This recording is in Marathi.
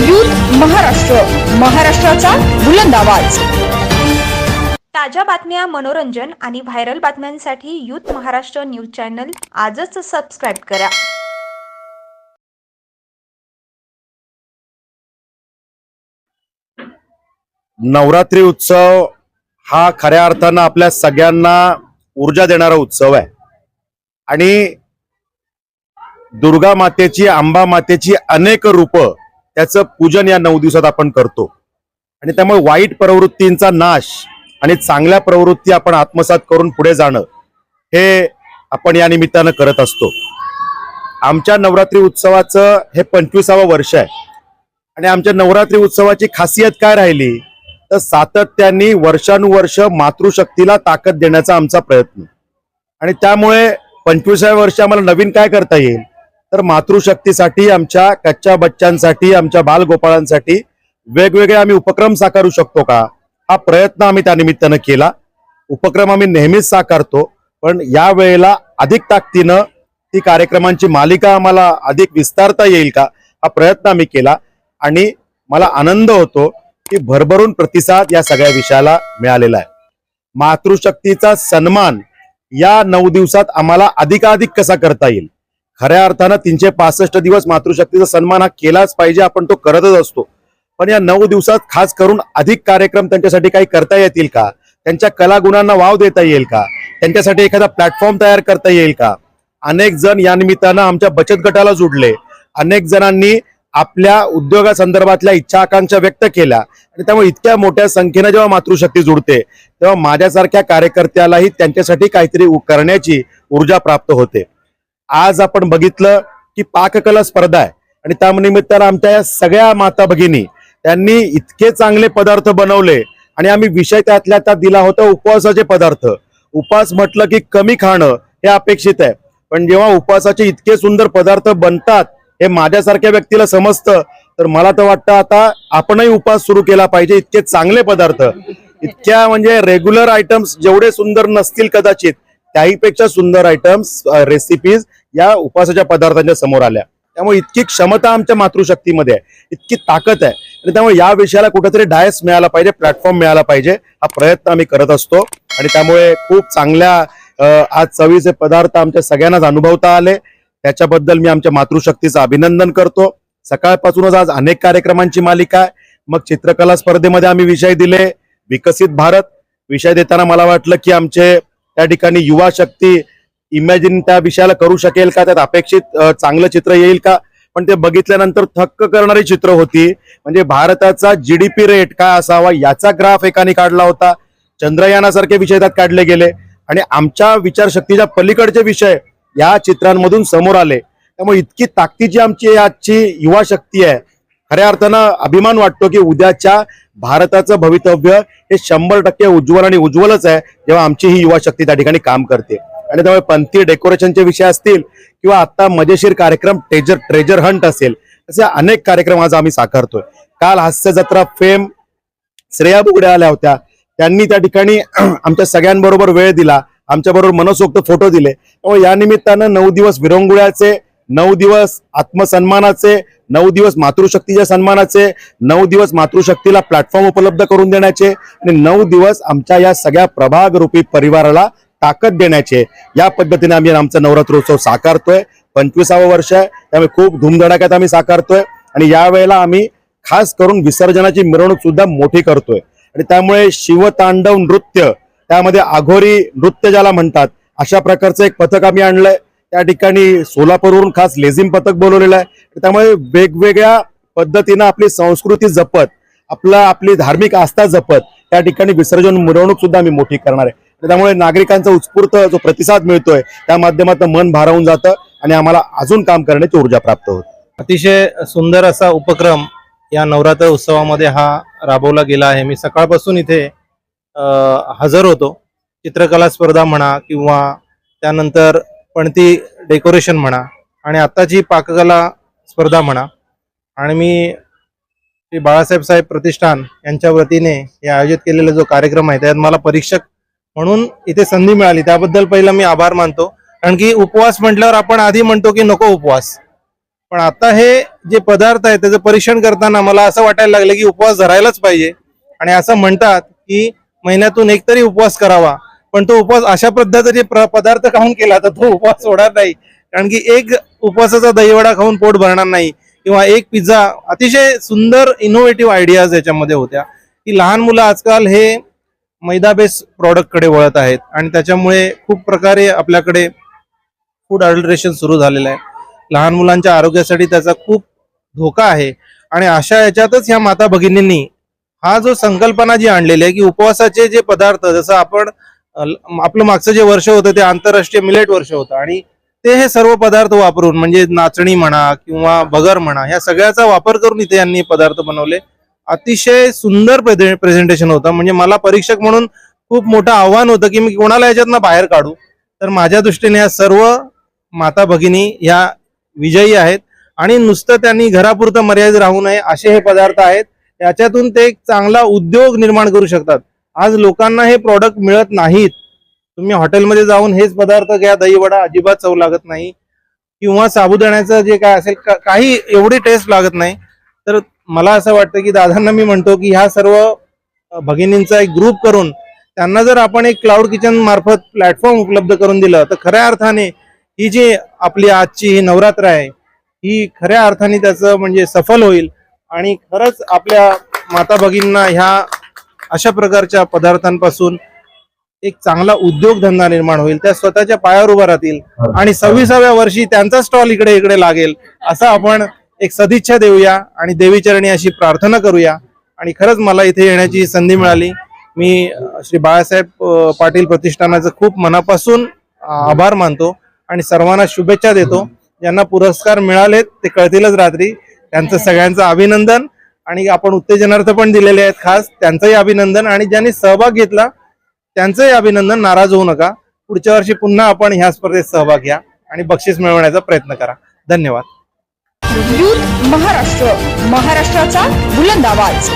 युथ महाराष्ट्र महाराष्ट्राचा बुलंद आवाज. ताज्या बातम्या मनोरंजन आणि व्हायरल बातम्यांसाठी यूथ महाराष्ट्र न्यूज चॅनल आजच सबस्क्राईब करा. नवरात्री उत्सव हा खऱ्या अर्थानं आपल्या सगळ्यांना ऊर्जा देणारा उत्सव आहे. आणि दुर्गा मातेची अंबा मातेची अनेक रूप त्याचं पूजन या नऊ दिवसात आपण करतो. आणि त्यामुळे वाईट प्रवृत्तींचा नाश आणि चांगल्या प्रवृत्ती आपण आत्मसात करून पुढे जाणं हे आपण या निमित्तानं करत असतो. आमच्या नवरात्री उत्सवाचं हे पंचवीसावं वर्ष आहे. आणि आमच्या नवरात्री उत्सवाची खासियत काय राहिली? तर सातत्याने वर्षानुवर्ष मातृशक्तीला ताकद देण्याचा आमचा प्रयत्न. आणि त्यामुळे पंचवीसाव्या वर्षी आम्हाला नवीन काय करता येईल? तर मातृशक्तीसाठी आमच्या कच्च्या बच्चांसाठी आमच्या बालगोपाळांसाठी वेगवेगळे आम्ही उपक्रम साकारू शकतो का? हा प्रयत्न आम्ही त्यानिमित्तानं केला. उपक्रम आम्ही नेहमीच साकारतो पण या वेळेला अधिक ताकदीनं ती कार्यक्रमांची मालिका आम्हाला अधिक विस्तारता येईल का? हा प्रयत्न आम्ही केला आणि मला आनंद होतो की भरभरून प्रतिसाद या सगळ्या विषयाला मिळालेला आहे. मातृशक्तीचा सन्मान या नऊ दिवसात आम्हाला अधिकाधिक कसा करता येईल? खऱ्या अर्थानं तीनशे पासष्ट दिवस मातृशक्तीचा सन्मान हा केलाच पाहिजे आपण तो करतच असतो. पण या नऊ दिवसात खास करून अधिक कार्यक्रम त्यांच्यासाठी काही करता येतील का? त्यांच्या कलागुणांना वाव देता येईल का? त्यांच्यासाठी एखादा प्लॅटफॉर्म तयार करता येईल का? अनेक जण या निमित्तानं आमच्या बचत गटाला जुडले. अनेक जणांनी आपल्या उद्योगासंदर्भातल्या इच्छा आकांक्षा व्यक्त केल्या. आणि त्यामुळे इतक्या मोठ्या संख्येनं जेव्हा मातृशक्ती जुडते तेव्हा माझ्यासारख्या कार्यकर्त्यालाही त्यांच्यासाठी काहीतरी करण्याची ऊर्जा प्राप्त होते. आज आपण बघितलं की पाककला स्पर्धा आहे. आणि त्या निमित्तानं आमच्या सगळ्या माता भगिनी त्यांनी इतके चांगले पदार्थ बनवले. आणि आम्ही विषय त्यातल्या त्यात दिला होता उपवासाचे पदार्थ. उपवास म्हटलं की कमी खाणं हे अपेक्षित आहे. पण जेव्हा उपवासाचे इतके सुंदर पदार्थ बनतात हे माझ्यासारख्या व्यक्तीला समजतं तर मला तर वाटतं आता आपणही उपवास सुरू केला पाहिजे. इतके चांगले पदार्थ इतक्या म्हणजे रेग्युलर आयटम्स जेवढे सुंदर नसतील कदाचित त्याहीपेक्षा सुंदर आयटम्स रेसिपीज या उपवासाच्या पदार्थांच्या समोर आल्या. त्यामुळे इतकी क्षमता आमच्या मातृशक्तीमध्ये आहे. इतकी ताकद आहे. आणि त्यामुळे या विषयाला कुठेतरी डायस मिळाला पाहिजे प्लॅटफॉर्म मिळाला पाहिजे हा प्रयत्न आम्ही करत असतो. आणि त्यामुळे खूप चांगल्या आज चवीचे पदार्थ आमच्या सगळ्यांनाच अनुभवता आले. त्याच्याबद्दल मी आमच्या मातृशक्तीचं अभिनंदन करतो. सकाळपासूनच आज अनेक कार्यक्रमांची मालिका आहे. मग चित्रकला स्पर्धेमध्ये आम्ही विषय दिले. विकसित भारत. विषय देताना मला वाटलं की आमचे त्या ठिकाणी युवा शक्ती इमॅजिन त्या विषयाला करू शकेल का? त्यात अपेक्षित चांगलं चित्र येईल का? पण ते बघितल्यानंतर थक्क करणारी चित्र होती. म्हणजे भारताचा जीडीपी रेट काय असावा याचा ग्राफ एकाने काढला होता. चंद्रयानासारखे विषय त्यात काढले गेले. आणि आमच्या विचारशक्तीच्या पलीकडचे विषय या चित्रांमधून समोर आले. त्यामुळे इतकी ताकदीची आमची आजची युवा शक्ती आहे खऱ्या अर्थानं अभिमान वाटतो की उद्याच्या भारताचं भवितव्य हे शंभर टक्के उज्ज्वल आणि उज्ज्वलच आहे जेव्हा आमची ही युवा शक्ती त्या ठिकाणी काम करते. आणि त्यामुळे पंथी डेकोरेशनचे विषय असतील किंवा आता मजेशीर कार्यक्रम ट्रेजर ट्रेजर हंट असेल असे अनेक कार्यक्रम आज आम्ही साकारतोय. काल हास्य जत्रा फेम श्रेया बुगडे आल्या होत्या. त्यांनी त्या ठिकाणी आमच्या सगळ्यांबरोबर वेळ दिला. आमच्या बरोबर मनसोक्त फोटो दिले. त्यामुळे या निमित्तानं नऊ दिवस विरंगुळ्याचे नऊ दिवस आत्मसन्मानाचे नऊ दिवस मातृशक्तीच्या सन्मानाचे नऊ दिवस मातृशक्तीला प्लॅटफॉर्म उपलब्ध करून देण्याचे आणि नऊ दिवस आमच्या या सगळ्या प्रभागरूपी परिवाराला ताकद देण्याचे. या पद्धतीने आम्ही आमचा नवरात्रोत्सव साकारतोय. पंचवीसावं वर्ष आहे. त्यामुळे खूप धूमधडाक्यात आम्ही साकारतोय. आणि यावेळेला आम्ही खास करून विसर्जनाची मिरवणूक सुद्धा मोठी करतोय. आणि त्यामुळे शिवतांडव नृत्य त्यामध्ये आघोरी नृत्य ज्याला म्हणतात अशा प्रकारचं एक पथक आम्ही आणलंय. त्या ठिकाणी सोलापूरवरून खास लेझिम पथक बोलवलेलं आहे. त्यामुळे वेगवेगळ्या पद्धतीनं आपली संस्कृती जपत आपला आपली धार्मिक आस्था जपत त्या ठिकाणी विसर्जन मिरवणूक सुद्धा आम्ही मोठी करणार आहे. त्यामुळे नागरिकांचा उत्स्फूर्त जो प्रतिसाद मिळतोय त्या माध्यमातून मन भारावून जातं आणि आम्हाला अजून काम करण्याची ऊर्जा प्राप्त होते. अतिशय सुंदर असा उपक्रम या नवरात्र उत्सवामध्ये हा राबवला गेला आहे. मी सकाळपासून इथे हजर होतो. चित्रकला स्पर्धा म्हणा किंवा त्यानंतर पणती डेकोरेशन म्हणा आणि आत्ताची पाककला स्पर्धा म्हणा आणि मी श्री बाळासाहेब साहेब प्रतिष्ठान यांच्या वतीने हे आयोजित केलेला जो कार्यक्रम आहे त्यात मला परीक्षक म्हणून इथे संधी मिळाली. त्याबद्दल पहिला मी आभार मानतो. कारण की उपवास म्हटल्यावर आपण आधी म्हणतो की नको उपवास. पण आता हे जे पदार्थ आहेत त्याचं परीक्षण करताना मला असं वाटायला लागलं की उपवास धरायलाच पाहिजे. आणि असं म्हणतात की महिन्यातून एक तरी उपवास करावा. पण तो उपवास अशा पद्धतीने प्र- पदार्थ खाऊन केला तर तो उपवास सोडणार नाही. कारण की एक उपवासाचा दहीवडा खाऊन पोट भरणार नाही. किंवा एक पिझ्झा अतिशय सुंदर इनोव्हेटिव्ह आयडियाज याच्यामध्ये होत्या. की लहान मुलं आजकाल हे मैदा बेस प्रॉडक्टकडे वळत आहेत. आणि त्याच्यामुळे खूप प्रकारे आपल्याकडे फूड अल्ट्रेशन सुरू झालेलं आहे. लहान मुलांच्या आरोग्यासाठी त्याचा खूप धोका आहे. आणि अशा याच्यातच ह्या माता भगिनींनी हा जो संकल्पना जी आणलेली आहे की उपवासाचे जे पदार्थ जसं आपण आपलं मागचं जे वर्ष होतं ते आंतरराष्ट्रीय मिलेट वर्ष होतं. आणि ते हे सर्व पदार्थ वापरून म्हणजे नाचणी म्हणा किंवा भगर म्हणा ह्या सगळ्याचा वापर करून इथे यांनी पदार्थ बनवले. अतिशय सुंदर प्रेझेंटेशन होतं. म्हणजे मला परीक्षक म्हणून खूप मोठं आव्हान होतं की मी कोणाला याच्यातनं बाहेर काढू. तर माझ्या दृष्टीने या सर्व माता भगिनी ह्या विजयी आहेत. आणि नुसतं त्यांनी घरापुरतं मर्यादित राहू नये असे हे पदार्थ आहेत. याच्यातून ते एक चांगला उद्योग निर्माण करू शकतात. आज लोकांना हे प्रॉडक्ट मिळत नाहीत. तुम्ही हॉटेलमध्ये जाऊन हेच पदार्थ घ्या दही वडा अजिबात चव लागत नाही. किंवा साबुदाण्याचं जे काय असेल काही एवढी टेस्ट लागत नाही. तर मला असं वाटतं की दादांना मी म्हणतो की ह्या सर्व भगिनींचा एक ग्रुप करून त्यांना जर आपण एक क्लाउड किचन मार्फत प्लॅटफॉर्म उपलब्ध करून दिलं तर खऱ्या अर्थाने ही जी आपली आजची ही नवरात्र आहे ही खऱ्या अर्थाने त्याचं म्हणजे सफल होईल. आणि खरंच आपल्या माता भगिनींना ह्या अशा प्रकारच्या पदार्थांपासून एक चांगला उद्योगधंदा निर्माण होईल. त्या स्वतःच्या पायावर उभा राहतील आणि सव्वीसाव्या वर्षी त्यांचा स्टॉल इकडे इकडे लागेल असं आपण एक सदिच्छा देऊया आणि देवीचरणी अशी प्रार्थना करूया. आणि खरंच मला इथे येण्याची संधी मिळाली. मी श्री बाळासाहेब पाटील प्रतिष्ठानाचं खूप मनापासून आभार मानतो आणि सर्वांना शुभेच्छा देतो. ज्यांना पुरस्कार मिळालेत ते कळतीलच रात्री. त्यांचं सगळ्यांचं अभिनंदन आणि आपण उत्तेजनार्थ पण दिलेले आहेत खास. त्यांचंही अभिनंदन आणि ज्यांनी सहभाग घेतला त्यांचंही अभिनंदन. नाराज होऊ नका. पुढच्या वर्षी पुन्हा आपण ह्या स्पर्धेत सहभाग घ्या आणि बक्षीस मिळवण्याचा प्रयत्न करा. धन्यवाद. युथ महाराष्ट्र महाराष्ट्राचा बुलंद आवाज.